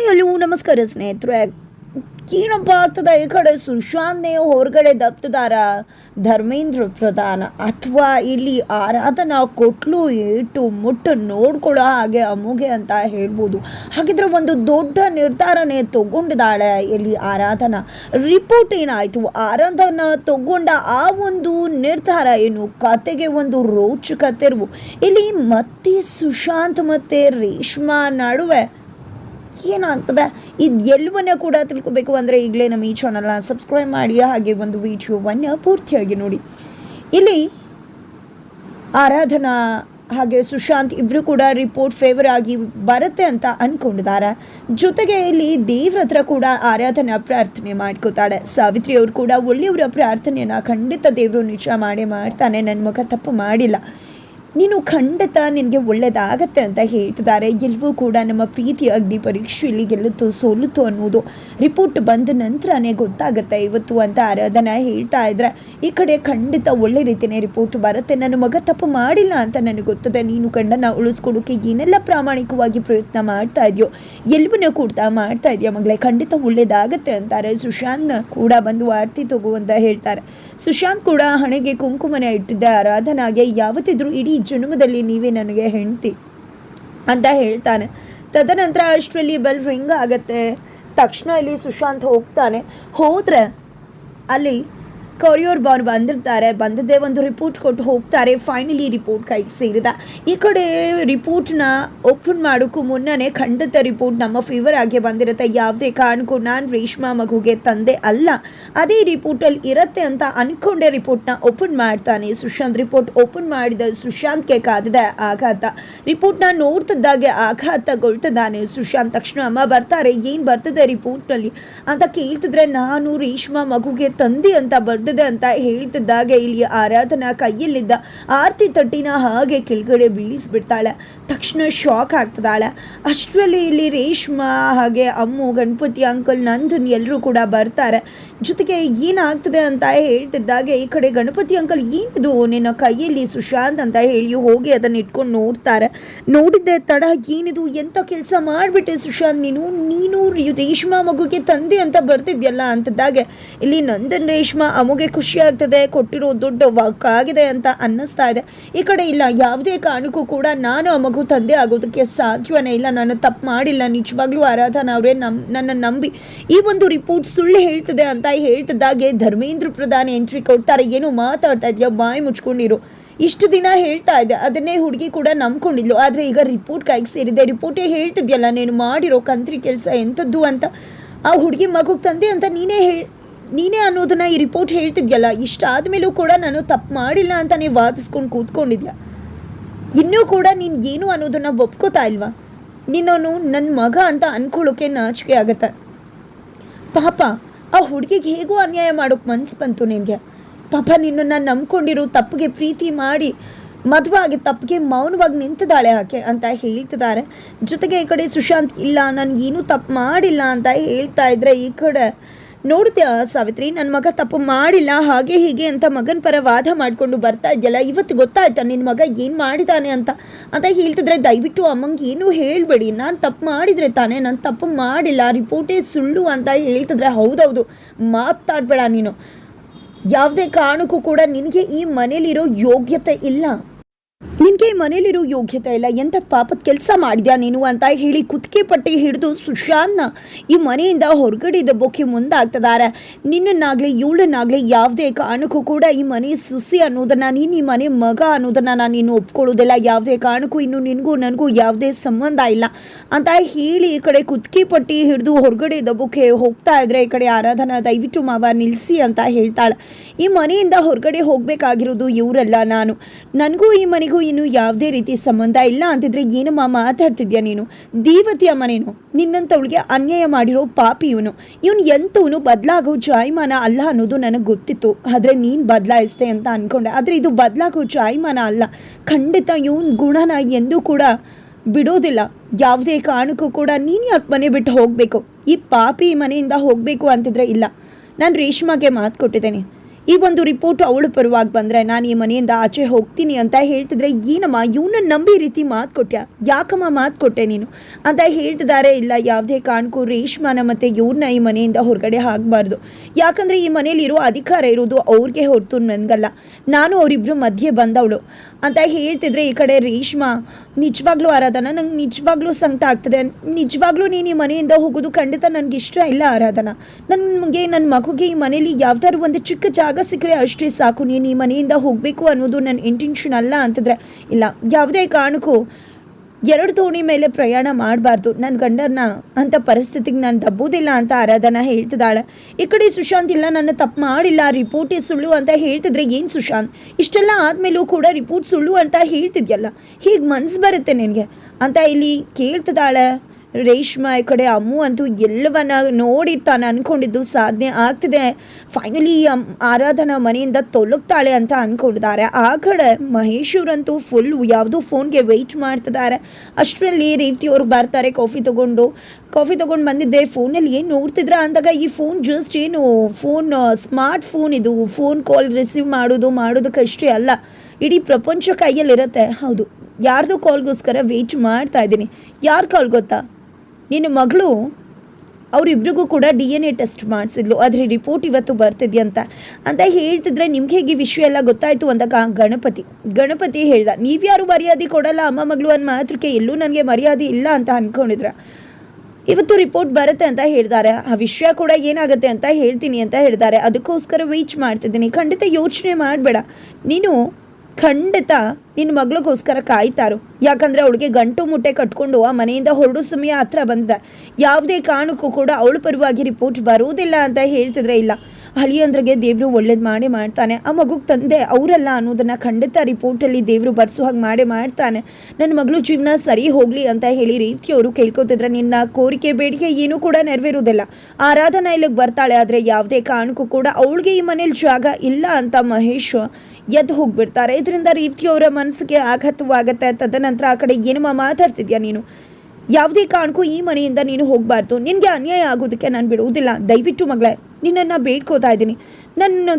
Hi hello ನಮಸ್ಕಾರ ಸ್ನೇಹಿತರೆ. ಏನಪ್ಪ ಆಗ್ತದ ಈ ಕಡೆ ಸುಶಾಂತ್ನೇ ಹೊರಗಡೆ ದಪ್ತದಾರ ಧರ್ಮೇಂದ್ರ ಪ್ರಧಾನ. ಅಥವಾ ಇಲ್ಲಿ ಆರಾಧನಾ ಕೊಟ್ಲು ಏಟು ಮುಟ್ಟು ನೋಡ್ಕೊಳ್ಳೋ ಹಾಗೆ ಅಮುಗೆ ಅಂತ ಹೇಳ್ಬೋದು. ಹಾಗಿದ್ರೆ ಒಂದು ದೊಡ್ಡ ನಿರ್ಧಾರನೇ ತಗೊಂಡಿದ್ದಾಳೆ ಇಲ್ಲಿ ಆರಾಧನಾ. ರಿಪೋರ್ಟ್ ಏನಾಯಿತು? ಆರಾಧನಾ ತಗೊಂಡ ಆ ಒಂದು ನಿರ್ಧಾರ ಏನು? ಕತೆಗೆ ಒಂದು ರೋಚಕ ತೆರವು. ಇಲ್ಲಿ ಮತ್ತೆ ಸುಶಾಂತ್ ಮತ್ತು ರೇಷ್ಮಾ ನಡುವೆ ಏನಾಗ್ತದೆ? ಇದು ಎಲ್ಲವನ್ನ ಕೂಡ ತಿಳ್ಕೊಬೇಕು ಅಂದರೆ ಈಗಲೇ ನಮ್ಮ ಈ ಚಾನಲ್ನ ಸಬ್ಸ್ಕ್ರೈಬ್ ಮಾಡಿ, ಹಾಗೆ ಒಂದು ವಿಡಿಯೋವನ್ನು ಪೂರ್ತಿಯಾಗಿ ನೋಡಿ. ಇಲ್ಲಿ ಆರಾಧನಾ ಹಾಗೆ ಸುಶಾಂತ್ ಇಬ್ಬರು ಕೂಡ ರಿಪೋರ್ಟ್ ಫೇವರ್ ಆಗಿ ಬರುತ್ತೆ ಅಂತ ಅಂದ್ಕೊಂಡಿದ್ದಾರೆ ಜೊತೆಗೆ ಇಲ್ಲಿ ದೇವ್ರ ಹತ್ರ ಕೂಡ ಆರಾಧನೆ ಪ್ರಾರ್ಥನೆ ಮಾಡ್ಕೋತಾಳೆ. ಸಾವಿತ್ರಿ ಅವರು ಕೂಡ ಒಳ್ಳೆಯವರ ಪ್ರಾರ್ಥನೆಯನ್ನು ಖಂಡಿತ ದೇವರು ನಿಜ ಮಾಡೇ ಮಾಡ್ತಾನೆ. ನನ್ನ ಮಗ ತಪ್ಪು ಮಾಡಿಲ್ಲ. ನೀನು ಖಂಡಿತ ನಿನಗೆ ಒಳ್ಳೆಯದಾಗತ್ತೆ ಅಂತ ಹೇಳ್ತಿದ್ದಾರೆ. ಎಲ್ಲವೂ ಕೂಡ ನಮ್ಮ ಪ್ರೀತಿ ಅಗ್ನಿ ಪರೀಕ್ಷೆಯಲ್ಲಿ ಗೆಲ್ಲುತ್ತೋ ಸೋಲುತ್ತೋ ಅನ್ನೋದು ರಿಪೋರ್ಟ್ ಬಂದ ನಂತರನೇ ಗೊತ್ತಾಗುತ್ತೆ. ಇವತ್ತು ಅಂತ ಆರಾಧನಾ ಹೇಳ್ತಾ ಇದ್ರೆ, ಈ ಕಡೆ ಖಂಡಿತ ಒಳ್ಳೆ ರೀತಿಯೇ ರಿಪೋರ್ಟ್ ಬರುತ್ತೆ. ನನ್ನ ಮಗ ತಪ್ಪು ಮಾಡಿಲ್ಲ ಅಂತ ನನಗೆ ಗೊತ್ತದೆ. ನೀನು ಗಂಡನ ಉಳಿಸ್ಕೊಡೋಕೆ ಏನೆಲ್ಲ ಪ್ರಾಮಾಣಿಕವಾಗಿ ಪ್ರಯತ್ನ ಮಾಡ್ತಾ ಇದೆಯೋ ಎಲ್ಲವನ್ನೂ ಕೂಡ ಮಾಡ್ತಾ ಇದೆಯಾ ಮಗಳೇ? ಖಂಡಿತ ಒಳ್ಳೇದಾಗತ್ತೆ ಅಂತಾರೆ. ಸುಶಾಂತ್ ಕೂಡ ಬಂದು ಆರ್ತಿ ತಗೋ ಅಂತ ಹೇಳ್ತಾರೆ. ಸುಶಾಂತ್ ಕೂಡ ಹಣೆಗೆ ಕುಂಕುಮನ ಇಟ್ಟಿದ್ದ ಆರಾಧನಾಗೆ, ಯಾವತ್ತಿದ್ರು ಇಡೀ ಜನ್ಮದಲ್ಲಿ ನೀವೇ ನನಗೆ ಹೆಂಡ್ತಿ ಅಂತ ಹೇಳ್ತಾನೆ. ತದನಂತರ ಅಷ್ಟರಲ್ಲಿ ಬೆಲ್ ರಿಂಗ್ ಆಗತ್ತೆ. ತಕ್ಷಣ ಇಲ್ಲಿ ಸುಶಾಂತ್ ಹೋಗ್ತಾನೆ. ಹೋದರೆ ಅಲ್ಲಿ ಕೊರಿಯೋರ್ ಬಾರ್ ಬಂದಿರ್ತಾರೆ. ಬಂದದ್ದೇ ಒಂದು ರಿಪೋರ್ಟ್ ಕೊಟ್ಟು ಹೋಗ್ತಾರೆ. ಫೈನಲಿ ರಿಪೋರ್ಟ್ ಕೈಗೆ ಸೇರಿದ. ಈ ಕಡೆ ರಿಪೋರ್ಟ್ನ ಓಪನ್ ಮಾಡೋಕ್ಕೂ ಮುನ್ನನೇ ಖಂಡಿತ ರಿಪೋರ್ಟ್ ನಮ್ಮ ಫೇವರ್ ಆಗಿ ಬಂದಿರುತ್ತೆ. ಯಾವುದೇ ಕಾರಣಕ್ಕೂ ನಾನು ರೇಷ್ಮಾ ಮಗುಗೆ ತಂದೆ ಅಲ್ಲ. ಅದೇ ರಿಪೋರ್ಟಲ್ಲಿ ಇರುತ್ತೆ ಅಂತ ಅನ್ಕೊಂಡೆ ರಿಪೋರ್ಟ್ನ ಓಪನ್ ಮಾಡ್ತಾನೆ. ಸುಶಾಂತ್ ರಿಪೋರ್ಟ್ ಓಪನ್ ಮಾಡಿದ ಸುಶಾಂತ್ಗೆ ಕಾದಿದೆ ಆಘಾತ. ರಿಪೋರ್ಟ್ನ ನೋಡ್ತಿದ್ದಾಗೆ ಆಘಾತಗೊಳ್ತಿದ್ದಾನೆ. ಸುಶಾಂತ್ ತಕ್ಷಣ ಅಮ್ಮ ಬರ್ತಾರೆ. ಏನು ಬರ್ತದೆ ರಿಪೋರ್ಟ್ನಲ್ಲಿ ಅಂತ ಕೇಳ್ತಿದ್ರೆ, ನಾನು ರೇಷ್ಮಾ ಮಗುಗೆ ತಂದೆ ಅಂತ ಬರ್ದಿದೆ ಅಂತ ಹೇಳ್ತಿದ್ದಾಗೆ ಇಲ್ಲಿ ಆರಾಧನಾ ಕೈಯಲ್ಲಿದ್ದ ಆರ್ತಿ ತಟ್ಟಿನ ಹಾಗೆ ಕೆಳಗಡೆ ಬೀಳಿಸ್ಬಿಡ್ತಾಳೆ. ತಕ್ಷಣ ಶಾಕ್ ಆಗ್ತದಾಳೆ. ಅಷ್ಟರಲ್ಲಿ ಇಲ್ಲಿ ರೇಷ್ಮಾ ಹಾಗೆ ಅಮ್ಮು, ಗಣಪತಿ, ಅಂಕಲ್, ನಂದನ್ ಎಲ್ಲರೂ ಕೂಡ ಬರ್ತಾರೆ. ಜೊತೆಗೆ ಏನಾಗ್ತದೆ ಅಂತ ಹೇಳ್ತಿದ್ದಾಗೆ ಈ ಕಡೆ ಗಣಪತಿ, ಅಂಕಲ್, ಏನಿದು? ನಿನ್ನ ಕೈಯಲ್ಲಿ ಸುಶಾಂತ್ ಅಂತ ಹೇಳಿ ಹೋಗಿ ಅದನ್ನ ಇಟ್ಕೊಂಡು ನೋಡ್ತಾರೆ. ನೋಡಿದ್ದೆ ತಡ, ಏನಿದು? ಎಂತ ಕೆಲಸ ಮಾಡಿಬಿಟ್ಟೆ ಸುಶಾಂತ್? ನೀನು ನೀನು ರೇಷ್ಮಾ ಮಗುಗೆ ತಂದೆ ಅಂತ ಬರ್ತಿದ್ಯಲ್ಲ ಅಂತದ್ದಾಗೆ. ಇಲ್ಲಿ ನಂದನ್, ರೇಷ್ಮಾ ಅಮ್ಮಗೆ ಖುಷಿ ಆಗ್ತದೆ, ಕೊಟ್ಟಿರೋ ದುಡ್ಡು ವರ್ಕ್ ಆಗಿದೆ ಅಂತ ಅನ್ನಿಸ್ತಾ ಇದೆ. ಈ ಕಡೆ ಇಲ್ಲ, ಯಾವುದೇ ಕಾರಣಕ್ಕೂ ಕೂಡ ನಾನು ಆ ಮಗು ತಂದೆ ಆಗೋದಕ್ಕೆ ಸಾಧ್ಯವೇ ಇಲ್ಲ. ನಾನು ತಪ್ಪು ಮಾಡಿಲ್ಲ. ನಿಜವಾಗ್ಲೂ ಆರಾಧನಾ ಅವರೇ, ನಮ್, ನನ್ನ ನಂಬಿ. ಈ ಒಂದು ರಿಪೋರ್ಟ್ ಸುಳ್ಳು ಹೇಳ್ತದೆ ಅಂತ ಹೇಳ್ತಿದ್ದಾಗೆ ಧರ್ಮೇಂದ್ರ ಪ್ರಧಾನ್ ಎಂಟ್ರಿ ಕೊಡ್ತಾರೆ. ಏನು ಮಾತಾಡ್ತಾ ಇದೆಯಾ? ಬಾಯಿ ಮುಚ್ಕೊಂಡಿರು. ಇಷ್ಟು ದಿನ ಹೇಳ್ತಾ ಇದ್ದೆ ಅದನ್ನೇ ಹುಡುಗಿ ಕೂಡ ನಂಬ್ಕೊಂಡಿದ್ಲು. ಆದರೆ ಈಗ ರಿಪೋರ್ಟ್ ಕೈಗೆ ಸೇರಿದೆ. ರಿಪೋರ್ಟೇ ಹೇಳ್ತಿದ್ಯಲ್ಲ, ನೀನು ಮಾಡಿರೋ ಕಂತ್ರಿ ಕೆಲಸ ಎಂಥದ್ದು? ಅಂತ. ಆ ಹುಡುಗಿ ಮಗುಗೆ ತಂದೆ ಅಂತ ನೀನೇ ಹೇಳಿ ನೀನೇ ಅನ್ನೋದನ್ನ ಈ ರಿಪೋರ್ಟ್ ಹೇಳ್ತಿದ್ಯಲ್ಲ ಇಷ್ಟ ಆದ್ಮೇಲೂ ಕೂಡ ನಾನು ತಪ್ಪು ಮಾಡಿಲ್ಲ ಅಂತ ನೀವು ವಾದಿಸ್ಕೊಂಡು ಕೂತ್ಕೊಂಡಿದ್ಯಾ? ಇನ್ನೂ ಕೂಡ ನೀನು ಏನು ಅನ್ನೋದನ್ನ ಒಪ್ಕೋತಾ ಇಲ್ವಾ? ನಿನ್ನೋನು ನನ್ನ ಮಗ ಅಂತ ಅನ್ಕೊಳ್ಳೋಕೆ ನಾಚಿಕೆ ಆಗತ್ತೆ. ಪಾಪ, ಆ ಹುಡುಗಿಗೆ ಹೇಗೂ ಅನ್ಯಾಯ ಮಾಡೋಕೆ ಮನ್ಸು ಬಂತು ನಿನಗೆ. ಪಾಪ, ನಿನ್ನನ್ನು ನಂಬ್ಕೊಂಡಿರೋ ತಪ್ಪಿಗೆ ಪ್ರೀತಿ ಮಾಡಿ ಮದುವೆ ಆಗಿ ತಪ್ಪಿಗೆ ಮೌನವಾಗಿ ನಿಂತಿದ್ದಾಳೆ ಆಕೆ ಅಂತ ಹೇಳ್ತಿದ್ದಾರೆ. ಜೊತೆಗೆ ಈ ಕಡೆ ಸುಶಾಂತ್, ಇಲ್ಲ, ನಾನು ಏನೂ ತಪ್ಪು ಮಾಡಿಲ್ಲ ಅಂತ ಹೇಳ್ತಾ ಇದ್ರೆ ಈ ಕಡೆ ನೋಡ್ತೀಯ ಸಾವಿತ್ರಿ ನನ್ನ ಮಗ ತಪ್ಪು ಮಾಡಿಲ್ಲ, ಹಾಗೆ ಹೀಗೆ ಅಂತ ಮಗನ ಪರ ವಾದ ಮಾಡಿಕೊಂಡು ಬರ್ತಾ ಇದೆಯಲ್ಲ, ಇವತ್ತು ಗೊತ್ತಾಯ್ತಾ ನಿನ್ನ ಮಗ ಏನು ಮಾಡಿದ್ದಾನೆ ಅಂತ? ಅಂತ ಹೇಳ್ತಿದ್ರೆ ದಯವಿಟ್ಟು ಅಮ್ಮಂಗೆ ಏನೂ ಹೇಳಬೇಡಿ, ನಾನು ತಪ್ಪು ಮಾಡಿದರೆ ತಾನೇ, ನಾನು ತಪ್ಪು ಮಾಡಿಲ್ಲ, ರಿಪೋರ್ಟೇ ಸುಳ್ಳು ಅಂತ ಹೇಳ್ತಿದ್ರೆ ಹೌದೌದು ಮಾತಾಡಬೇಡ ನೀನು. ಯಾವುದೇ ಕಾರಣಕ್ಕೂ ಕೂಡ ನಿನಗೆ ಈ ಮನೇಲಿರೋ ಯೋಗ್ಯತೆ ಇಲ್ಲ. ನಿನಗೆ ಮನೇಲಿರೋ ಯೋಗ್ಯತೆ ಇಲ್ಲ ಎಂಥ ಪಾಪದ ಕೆಲಸ ಮಾಡಿದ್ಯಾ ನೀನು ಅಂತ ಹೇಳಿ ಕುತ್ತಿಗೆ ಪಟ್ಟಿ ಹಿಡಿದು ಸುಶಾಂತ್ನ ಈ ಮನೆಯಿಂದ ಹೊರಗಡೆ ದಬ್ಬೋಕೆ ಮುಂದಾಗ್ತಿದ್ದಾರೆ ನಿನ್ನನ್ನಾಗಲಿ ಇವಳನ್ನಾಗಲಿ ಯಾವುದೇ ಕಾರಣಕ್ಕೂ ಕೂಡ ಈ ಮನೆ ಸುಸಿ ಅನ್ನೋದನ್ನ, ನೀನು ಈ ಮನೆ ಮಗ ಅನ್ನೋದನ್ನ ನಾನು ಇನ್ನು ಒಪ್ಕೊಳ್ಳೋದಿಲ್ಲ. ಯಾವುದೇ ಕಾರಣಕ್ಕೂ ಇನ್ನು ನಿನಗೂ ನನಗೂ ಯಾವುದೇ ಸಂಬಂಧ ಇಲ್ಲ ಅಂತ ಹೇಳಿ ಈ ಕಡೆ ಕುತ್ತಿಗೆ ಪಟ್ಟಿ ಹಿಡಿದು ಹೊರಗಡೆ ದಬ್ಬೋಕೆ ಹೋಗ್ತಾ ಇದ್ರೆ ಈ ಕಡೆ ಆರಾಧನಾ ದಯವಿಟ್ಟು ಮಾವ ನಿಲ್ಲಿಸಿ ಅಂತ ಹೇಳ್ತಾಳೆ. ಈ ಮನೆಯಿಂದ ಹೊರಗಡೆ ಹೋಗಬೇಕಾಗಿರೋದು ಇವರಲ್ಲ ನಾನು. ನನಗೂ ಈ ಮನೆಗೂ ಇನ್ನು ಯಾವುದೇ ರೀತಿ ಸಂಬಂಧ ಇಲ್ಲ ಅಂತಿದ್ರೆ ಏನಮ್ಮ ಮಾತಾಡ್ತಿದ್ಯಾ ನೀನು? ದೇವತೆ ಅಮ್ಮ ನೀನು. ನಿನ್ನಂಥವಳಿಗೆ ಅನ್ಯಾಯ ಮಾಡಿರೋ ಪಾಪಿ ಇವನು. ಇವನು ಎಂಥವನು ಬದಲಾಗೋ ಜಾಯಮಾನ ಅಲ್ಲ ಅನ್ನೋದು ನನಗೆ ಗೊತ್ತಿತ್ತು. ಆದರೆ ನೀನು ಬದಲಾಯಿಸ್ದೆ ಅಂತ ಅನ್ಕೊಂಡೆ. ಆದರೆ ಇದು ಬದಲಾಗೋ ಜಾಯಮಾನ ಅಲ್ಲ. ಖಂಡಿತ ಇವನ ಗುಣನ ಎಂದೂ ಕೂಡ ಬಿಡೋದಿಲ್ಲ. ಯಾವುದೇ ಕಾರಣಕ್ಕೂ ಕೂಡ ನೀನು ಯಾಕೆ ಮನೆ ಬಿಟ್ಟು ಹೋಗಬೇಕು? ಈ ಪಾಪಿ ಮನೆಯಿಂದ ಹೋಗಬೇಕು ಅಂತಿದ್ರೆ ಇಲ್ಲ. ನಾನು ರೇಷ್ಮಾಗೆ ಮಾತು ಕೊಟ್ಟಿದ್ದೇನೆ. ಈ ಒಂದು ರಿಪೋರ್ಟ್ ಅವಳು ಪರವಾಗಿ ಬಂದರೆ ನಾನು ಈ ಮನೆಯಿಂದ ಆಚೆ ಹೋಗ್ತೀನಿ ಅಂತ ಹೇಳ್ತಿದ್ರೆ, ಏನಮ್ಮ ಇವನ್ನ ನಂಬಿ ರೀತಿ ಮಾತು ಕೊಟ್ಟ್ಯಾ ಯಾಕಮ್ಮ ಮಾತು ಕೊಟ್ಟೆ ನೀನು? ಅಂತ ಹೇಳ್ತಿದ್ದಾರೆ ಇಲ್ಲ, ಯಾವುದೇ ಕಾರಣಕ್ಕೂ ರೇಷ್ಮಾನ ಮತ್ತು ಇವ್ರನ್ನ ಈ ಮನೆಯಿಂದ ಹೊರಗಡೆ ಹಾಕಬಾರ್ದು. ಯಾಕಂದರೆ ಈ ಮನೇಲಿ ಇರೋ ಅಧಿಕಾರ ಇರೋದು ಅವ್ರಿಗೆ ಹೊರತು ನನಗಲ್ಲ. ನಾನು ಅವರಿಬ್ಬರು ಮಧ್ಯೆ ಬಂದವಳು. ಅಂತ ಹೇಳ್ತಿದ್ರೆ ಈ ಕಡೆ ರೇಷ್ಮಾ ನಿಜವಾಗ್ಲೂ ಆರಾಧನಾ, ನಂಗೆ ನಿಜವಾಗ್ಲೂ ಸಂಕಟ ಆಗ್ತದೆ. ನಿಜವಾಗ್ಲೂ ನೀನು ಈ ಮನೆಯಿಂದ ಹೋಗೋದು ಖಂಡಿತ ನನಗೆ ಇಷ್ಟ ಇಲ್ಲ ಆರಾಧನಾ. ನನಗೆ ನನ್ನ ಮಗುಗೆ ಈ ಮನೇಲಿ ಯಾವ್ದಾದ್ರು ಒಂದು ಚಿಕ್ಕ ಜಾಗ ಸಿಕ್ಕರೆ ಅಷ್ಟೇ ಸಾಕು. ನೀನು ಈ ಮನೆಯಿಂದ ಹೋಗಬೇಕು ಅನ್ನೋದು ನನ್ನ ಇಂಟೆನ್ಷನ್ ಅಲ್ಲ ಅಂತಂದರೆ, ಇಲ್ಲ. ಯಾವುದೇ ಕಾರಣಕ್ಕೂ ಎರಡು ದೋಣಿ ಮೇಲೆ ಪ್ರಯಾಣ ಮಾಡಬಾರ್ದು. ನನ್ನ ಗಂಡನ ಅಂಥ ಪರಿಸ್ಥಿತಿಗೆ ನಾನು ದಬ್ಬುವುದಿಲ್ಲ ಅಂತ ಆರಾಧನಾ ಹೇಳ್ತಿದ್ದಾಳೆ. ಈ ಕಡೆ ಸುಶಾಂತ್ ಇಲ್ಲ, ನನ್ನ ತಪ್ಪು ಮಾಡಿಲ್ಲ, ರಿಪೋರ್ಟ್ ಸುಳ್ಳು ಅಂತ ಹೇಳ್ತಿದ್ರೆ ಏನು ಸುಶಾಂತ್? ಇಷ್ಟೆಲ್ಲ ಆದಮೇಲೂ ಕೂಡ ರಿಪೋರ್ಟ್ ಸುಳ್ಳು ಅಂತ ಹೇಳ್ತಿದ್ಯಲ್ಲ. ಹೀಗೆ ಮನ್ಸು ಬರುತ್ತೆ ನಿನಗೆ? ಅಂತ ಇಲ್ಲಿ ಕೇಳ್ತಿದ್ದಾಳೆ ರೇಷ್ಮಾ ಈ ಕಡೆ ಅಮ್ಮು ಅಂತೂ ಎಲ್ಲವನ್ನ ನೋಡಿ ತಾನು ಅನ್ಕೊಂಡಿದ್ದು ಸಾಧನೆ ಆಗ್ತಿದೆ. ಫೈನಲಿ ಆರಾಧನಾ ಮನೆಯಿಂದ ತೊಲಗ್ತಾಳೆ ಅಂತ ಅನ್ಕೊಂಡಿದ್ದಾರೆ. ಆ ಕಡೆ ಮಹೇಶ್ವರಂತೂ ಫುಲ್ ಯಾವುದೋ ಫೋನ್ಗೆ ವೆಯ್ಟ್ ಮಾಡ್ತಿದ್ದಾರೆ. ಅಷ್ಟರಲ್ಲಿ ರೇವತಿಯವ್ರು ಬರ್ತಾರೆ ಕಾಫಿ ತಗೊಂಡು. ಕಾಫಿ ತಗೊಂಡು ಬಂದಿದ್ದೆ ಫೋನಲ್ಲಿ ಏನು ನೋಡ್ತಿದ್ರ ಅಂದಾಗ ಈ ಫೋನ್ ಜಸ್ಟ್ ಏನು ಫೋನ್ ಸ್ಮಾರ್ಟ್ ಫೋನ್ ಇದು. ಫೋನ್ ಕಾಲ್ ರಿಸೀವ್ ಮಾಡೋದು ಮಾಡೋದಕ್ಕಷ್ಟೇ ಅಲ್ಲ. ಇಡೀ ಪ್ರಪಂಚ ಕೈಯಲ್ಲಿರುತ್ತೆ. ಹೌದು. ಯಾರ್ದು ಕಾಲ್ಗೋಸ್ಕರ ವೇಟ್ ಮಾಡ್ತಾ ಇದ್ದೀನಿ. ಯಾರು ಕಾಲ್ ಗೊತ್ತಾ? ನಿನ್ನ ಮಗಳು ಅವರಿಬ್ರಿಗೂ ಕೂಡ ಡಿ ಎನ್ ಎ ಟೆಸ್ಟ್ ಮಾಡಿಸಿದ್ಲು. ಆದರೆ ರಿಪೋರ್ಟ್ ಇವತ್ತು ಬರ್ತಿದ್ಯಂತ ಅಂತ. ಹೇಳ್ತಿದ್ರೆ ನಿಮ್ಗೆ ಹೇಗೆ ವಿಷಯ ಎಲ್ಲ ಗೊತ್ತಾಯಿತು ಅಂದಾಗ ಗಣಪತಿ. ಗಣಪತಿ ಹೇಳ್ದ ನೀವ್ಯಾರು ಮರ್ಯಾದೆ ಕೊಡಲ್ಲ? ಅಮ್ಮ ಮಗಳು ಅನ್ನೋ ಮಾತ್ರಕ್ಕೆ ಎಲ್ಲೂ ನನಗೆ ಮರ್ಯಾದೆ ಇಲ್ಲ ಅಂತ ಅಂದ್ಕೊಂಡಿದ್ರ ಇವತ್ತು ರಿಪೋರ್ಟ್ ಬರುತ್ತೆ ಅಂತ ಹೇಳಿದ್ದಾರೆ ಆ ವಿಷಯ ಕೂಡ ಏನಾಗುತ್ತೆ ಅಂತ ಹೇಳ್ತೀನಿ ಅಂತ ಹೇಳಿದ್ದಾರೆ ಅದಕ್ಕೋಸ್ಕರ ವೇಚ್ ಮಾಡ್ತಿದ್ದೀನಿ. ಖಂಡಿತ ಯೋಚನೆ ಮಾಡಬೇಡ. ನೀನು ಖಂಡಿತ ನಿನ್ನ ಮಗಳಿಗೋಸ್ಕರ ಕಾಯ್ತಾರು. ಯಾಕಂದರೆ ಅವಳಿಗೆ ಗಂಟು ಮುಟ್ಟೆ ಕಟ್ಕೊಂಡು ಆ ಮನೆಯಿಂದ ಹೊರಡೋ ಸಮಯ ಹತ್ರ ಬಂದ ಯಾವುದೇ ಕಾರಣಕ್ಕೂ ಕೂಡ ಅವಳ ಪರವಾಗಿ ರಿಪೋರ್ಟ್ ಬರೋದಿಲ್ಲ ಅಂತ ಹೇಳ್ತಿದ್ರೆ ಇಲ್ಲ. ಹಳಿಯಂದ್ರಿಗೆ ದೇವರು ಒಳ್ಳೇದು ಮಾಡಿ ಮಾಡ್ತಾನೆ. ಆ ಮಗುಗೆ ತಂದೆ ಅವರಲ್ಲ ಅನ್ನೋದನ್ನು ಖಂಡಿತ ರಿಪೋರ್ಟಲ್ಲಿ ದೇವರು ಬರ್ಸೋ ಹಾಗೆ ಮಾಡಿ ಮಾಡ್ತಾನೆ. ನನ್ನ ಮಗಳು ಜೀವನ ಸರಿ ಹೋಗಲಿ ಅಂತ ಹೇಳಿ ರೀತಿಯವರು ಕೇಳ್ಕೊತಿದ್ರೆ ನಿನ್ನ ಕೋರಿಕೆ ಬೇಡಿಕೆ ಏನೂ ಕೂಡ ನೆರವೇರುವುದಿಲ್ಲ. ಆರಾಧನಾ ಇಲ್ಲಿಗೆ ಬರ್ತಾಳೆ, ಆದರೆ ಯಾವುದೇ ಕಾರಣಕ್ಕೂ ಕೂಡ ಅವಳಿಗೆ ಈ ಮನೇಲಿ ಜಾಗ ಇಲ್ಲ ಅಂತ ಮಹೇಶ್ ಎದ್ದು ಹೋಗ್ಬಿಡ್ತಾರೆ. ಇದರಿಂದ ರೀತಿಯವರ ಮನಸ್ಸಿಗೆ ಆಘಾತವಾಗತ್ತೆ ತದನಂತರ ಆ ಕಡೆ ಏನಮ್ಮ ಮಾತಾಡ್ತಿದ್ಯಾ ನೀನು? ಯಾವುದೇ ಕಾರಣಕ್ಕೂ ಈ ಮನೆಯಿಂದ ನೀನು ಹೋಗಬಾರ್ದು. ನಿನಗೆ ಅನ್ಯಾಯ ಆಗೋದಕ್ಕೆ ನಾನು ಬಿಡುವುದಿಲ್ಲ. ದಯವಿಟ್ಟು ಮಗಳೇ, ನಿನ್ನನ್ನು ಬೇಡ್ಕೋತಾ ಇದ್ದೀನಿ. ನನ್ನ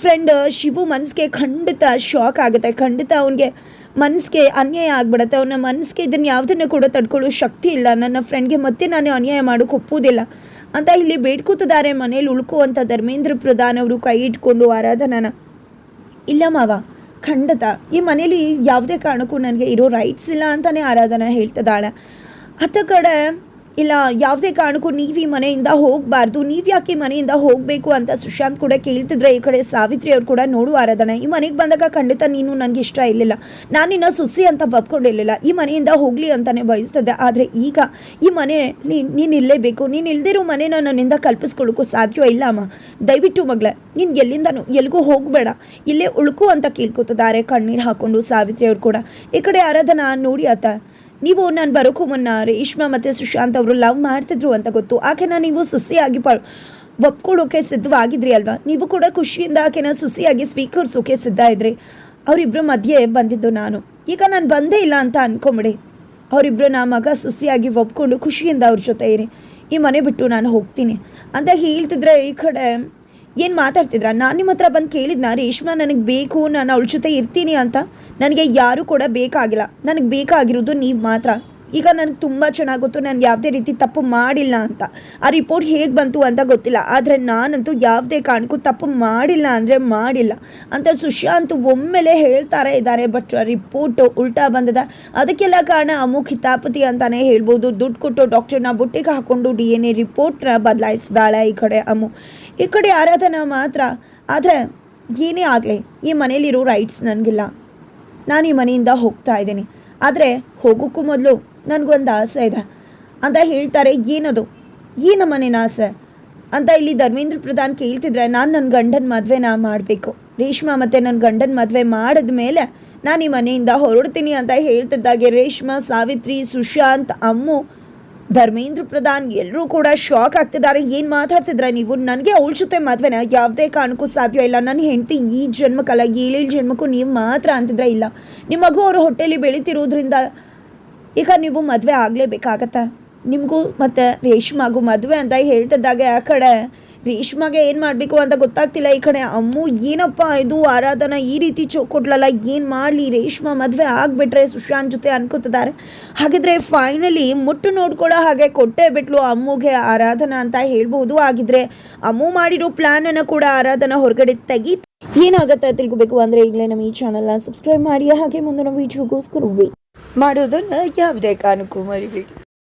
ಫ್ರೆಂಡ್ ಶಿವು ಮನಸ್ಸಿಗೆ ಖಂಡಿತ ಶಾಕ್ ಆಗುತ್ತೆ. ಖಂಡಿತ ಅವನಿಗೆ ಮನಸ್ಸಿಗೆ ಅನ್ಯಾಯ ಆಗ್ಬಿಡತ್ತೆ. ಅವನ ಮನಸ್ಸಿಗೆ ಇದನ್ನು ಯಾವುದನ್ನು ಕೂಡ ತಡ್ಕೊಳ್ಳೋ ಶಕ್ತಿ ಇಲ್ಲ. ನನ್ನ ಫ್ರೆಂಡ್ಗೆ ಮತ್ತೆ ನಾನು ಅನ್ಯಾಯ ಮಾಡೋಕೆ ಒಪ್ಪುವುದಿಲ್ಲ. ಅಂತ ಇಲ್ಲಿ ಬೇಡ್ಕೋತಿದ್ದಾರೆ ಮನೇಲಿ ಉಳ್ಕುವಂಥ ಧರ್ಮೇಂದ್ರ ಪ್ರಧಾನ್ ಅವರು ಕೈ ಇಟ್ಕೊಂಡು ಆರಾಧನನ. ಇಲ್ಲ ಮಾವ. ಖಂಡಿತ ಈ ಮನೇಲಿ ಯಾವುದೇ ಕಾರಣಕ್ಕೂ ನನಗೆ ಇರೋ ರೈಟ್ಸ್ ಇಲ್ಲ ಅಂತಲೇ ಆರಾಧನಾ ಹೇಳ್ತಿದ್ದಾಳೆ. ಹತ್ತ ಕಡೆ ಇಲ್ಲ, ಯಾವುದೇ ಕಾರಣಕ್ಕೂ ನೀವು ಈ ಮನೆಯಿಂದ ಹೋಗಬಾರ್ದು. ನೀವು ಯಾಕೆ ಮನೆಯಿಂದ ಹೋಗಬೇಕು ಅಂತ ಸುಶಾಂತ್ ಕೂಡ ಕೇಳ್ತಿದ್ರೆ, ಈ ಕಡೆ ಸಾವಿತ್ರಿ ಅವ್ರು ಕೂಡ ನೋಡು ಆರಾಧನೆ. ಈ ಮನೆಗೆ ಬಂದಾಗ ಖಂಡಿತ ನೀನು ನನಗೆ ಇಷ್ಟ ಇರಲಿಲ್ಲ. ನಾನು ನಿನ್ನ ಸುಸಿ ಅಂತ ಬದ್ಕೊಂಡಿರಲಿಲ್ಲ ಈ ಮನೆಯಿಂದ ಹೋಗಲಿ ಅಂತಲೇ ಬಯಸ್ತದೆ. ಆದರೆ ಈಗ ಈ ಮನೆ ನೀನು ಇಲ್ಲೇಬೇಕು ನೀನು ಇಲ್ಲದಿರೋ ಮನೆನ ನನ್ನಿಂದ ಕಲ್ಪಿಸ್ಕೊಳ್ಳೋಕ್ಕೂ ಸಾಧ್ಯ ಇಲ್ಲ, ಅಮ್ಮ. ದಯವಿಟ್ಟು ಮಗಳೇ, ನೀನು ಎಲ್ಲಿಂದನೂ ಎಲ್ಲಿಗೂ ಹೋಗಬೇಡ. ಇಲ್ಲೇ ಉಳ್ಕು ಅಂತ ಕೇಳ್ಕೊತದಾರೆ ಕಣ್ಣೀರು ಹಾಕೊಂಡು ಸಾವಿತ್ರಿ ಅವ್ರು ಕೂಡ. ಈ ಕಡೆ ಆರಾಧನಾ ನೋಡಿ ಆತ. ನೀವು ನಾನು ಬರೋಕ್ಕೂ ಮುನ್ನ ರೇಷ್ಮಾ ಮತ್ತು ಸುಶಾಂತ್ ಅವರು ಲವ್ ಮಾಡ್ತಿದ್ರು ಅಂತ ಗೊತ್ತು. ಆಕೆನ ನೀವು ಸುಸಿಯಾಗಿ ಪ ಒಪ್ಕೊಳ್ಳೋಕೆ ಸಿದ್ಧವಾಗಿದ್ರಿ ಅಲ್ವಾ? ನೀವು ಕೂಡ ಖುಷಿಯಿಂದ ಆಕೆನ ಸುಸಿಯಾಗಿ ಸ್ವೀಕರಿಸೋಕೆ ಸಿದ್ಧ ಇದ್ರಿ. ಅವರಿಬ್ಬರು ಮಧ್ಯೆ ಬಂದಿದ್ದು ನಾನು. ಈಗ ನಾನು ಬಂದೇ ಇಲ್ಲ ಅಂತ ಅನ್ಕೊಂಬಿಡಿ. ಅವರಿಬ್ಬರು ನಾ ಮಗ ಸುಸಿಯಾಗಿ ಒಪ್ಕೊಂಡು ಖುಷಿಯಿಂದ ಅವ್ರ ಜೊತೆ ಇರಿ. ಈ ಮನೆ ಬಿಟ್ಟು ನಾನು ಹೋಗ್ತೀನಿ. ಅಂತ ಹೇಳ್ತಿದ್ರೆ ಈ ಕಡೆ ಏನು ಮಾತಾಡ್ತಿದ್ರ? ನಾನು ನಿಮ್ಮ ಹತ್ರ ಬಂದು ಕೇಳಿದ್ನ, ರೇಷ್ಮಾ ನನಗೆ ಬೇಕು, ನಾನು ಅವಳ ಜೊತೆ ಇರ್ತೀನಿ ಅಂತ. ನನಗೆ ಯಾರೂ ಕೂಡ ಬೇಕಾಗಿಲ್ಲ. ನನಗೆ ಬೇಕಾಗಿರೋದು ನೀವು ಮಾತ್ರ. ಈಗ ನನಗೆ ತುಂಬ ಚೆನ್ನಾಗಿ ಗೊತ್ತು ನಾನು ಯಾವುದೇ ರೀತಿ ತಪ್ಪು ಮಾಡಿಲ್ಲ ಅಂತ. ಆ ರಿಪೋರ್ಟ್ ಹೇಗೆ ಬಂತು ಅಂತ ಗೊತ್ತಿಲ್ಲ. ಆದರೆ ನಾನಂತೂ ಯಾವುದೇ ಕಾರಣಕ್ಕೂ ತಪ್ಪು ಮಾಡಿಲ್ಲ ಅಂದರೆ ಮಾಡಿಲ್ಲ. ಅಂತ ಸುಶಾಂತ್ ಒಮ್ಮೆಲೆ ಹೇಳ್ತಾರೆ ಇದ್ದಾರೆ ಬಟ್ ರಿಪೋರ್ಟು ಉಲ್ಟಾ ಬಂದಿದೆ. ಅದಕ್ಕೆಲ್ಲ ಕಾರಣ ಅಮು ಕಿತಾಪತಿ ಅಂತಾನೆ ಹೇಳ್ಬೋದು. ದುಡ್ಡು ಕೊಟ್ಟು ಡಾಕ್ಟರ್ನ ಬುಟ್ಟಿಗೆ ಹಾಕೊಂಡು ಡಿ ಎನ್ ಎ ರಿಪೋರ್ಟ್ನ ಬದಲಾಯಿಸಿದಾಳೆ ಈ ಕಡೆ ಅಮು ಈ ಕಡೆ ಆರಾಧನಾ ಮಾತ್ರ. ಆದರೆ ಏನೇ ಆಗಲಿ, ಈ ಮನೇಲಿರೋ ರೈಟ್ಸ್ ನನಗಿಲ್ಲ. ನಾನು ಈ ಮನೆಯಿಂದ ಹೋಗ್ತಾ ಇದ್ದೀನಿ. ಆದರೆ ಹೋಗೋಕ್ಕೂ ಮೊದಲು ನನಗೊಂದು ಆಸೆ ಇದೆ. ಅಂತ ಹೇಳ್ತಾರೆ, ಏನದು? ಏನು ಮನೇನ ಆಸೆ? ಅಂತ ಇಲ್ಲಿ ಧರ್ಮೇಂದ್ರ ಪ್ರಧಾನ್ ಕೇಳ್ತಿದ್ರೆ, ನಾನು ನನ್ನ ಗಂಡನ ಮದುವೆನ ಮಾಡಬೇಕು. ರೇಷ್ಮಾ ಮತ್ತು ನನ್ನ ಗಂಡನ ಮದುವೆ ಮಾಡಿದ ಮೇಲೆ ನಾನು ಈ ಮನೆಯಿಂದ ಹೊರಡ್ತೀನಿ ಅಂತ ಹೇಳ್ತಿದ್ದಾಗೆ ರೇಷ್ಮಾ, ಸಾವಿತ್ರಿ, ಸುಶಾಂತ್, ಅಮ್ಮು ಧರ್ಮೇಂದ್ರ ಪ್ರಧಾನ್ ಎಲ್ಲರೂ ಕೂಡ ಶಾಕ್ ಆಗ್ತಿದ್ದಾರೆ. ಏನು ಮಾತಾಡ್ತಿದ್ರೆ ನೀವು? ನನಗೆ ಅವಳ ಜೊತೆ ಮದುವೆನ ಯಾವುದೇ ಕಾರಣಕ್ಕೂ ಸಾಧ್ಯ ಇಲ್ಲ. ನನ್ನ ಹೆಂಡತಿ ಈ ಜನ್ಮಕ್ಕಲ್ಲ ಏಳೇಳು ಜನ್ಮಕ್ಕೂ ನೀವು ಮಾತ್ರ ಅಂತಿದ್ರೆ ಇಲ್ಲ. ನಿಮ್ಮ ಮಗು ಅವ್ರ ಹೊಟ್ಟೆಲಿ ಬೆಳೀತಿರೋದ್ರಿಂದ ಈಗ ನೀವು ಮದುವೆ ಆಗಲೇಬೇಕಾಗತ್ತೆ? ನಿಮಗೂ ಮತ್ತು ರೇಷ್ಮಾಗೂ ಮದುವೆ ಅಂತ ಹೇಳ್ತಿದ್ದಾಗ ಆ ಕಡೆ. ರೇಷ್ಮಾಗೆ ಏನು ಮಾಡಬೇಕು ಅಂತ ಗೊತ್ತಾಗ್ತಿಲ್ಲ ಈ ಕಡೆ. ಅಮ್ಮು, ಏನಪ್ಪ ಇದು ಆರಾಧನಾ ಈ ರೀತಿ ಚೋ ಕೊಡ್ಲಲ್ಲ, ಏನು ಮಾಡಲಿ? ರೇಷ್ಮಾ ಮದುವೆ ಆಗಿಬಿಟ್ರೆ ಸುಶಾಂತ್ ಜೊತೆ ಅನ್ಕೋತಿದ್ದಾರೆ. ಹಾಗಿದ್ರೆ ಫೈನಲಿ ಮುಟ್ಟು ನೋಡ್ಕೊಳ್ಳೋ ಹಾಗೆ ಕೊಟ್ಟೆ ಬಿಟ್ಲು ಅಮ್ಮುಗೆ ಆರಾಧನಾ ಅಂತ ಹೇಳ್ಬೋದು. ಹಾಗಿದ್ರೆ ಅಮ್ಮು ಮಾಡಿರೋ ಪ್ಲ್ಯಾನನ್ನು ಕೂಡ ಆರಾಧನಾ ಹೊರಗಡೆ ತೆಗಿ ಏನಾಗುತ್ತೆ ತಿಳ್ಕೊಬೇಕು ಅಂದರೆ ಈಗಲೇ ನಮ್ಮ ಈ ಚಾನಲ್ನ ಸಬ್ಸ್ಕ್ರೈಬ್ ಮಾಡಿ. ಹಾಗೆ ಮುಂದಿನ ವೀಡಿಯೋಗೋಸ್ಕರ ಮಾಡೋದನ್ನು ಯಾವುದೇ ಕಾರಣಕ್ಕೂ ಮರಿಬೇಡಿ.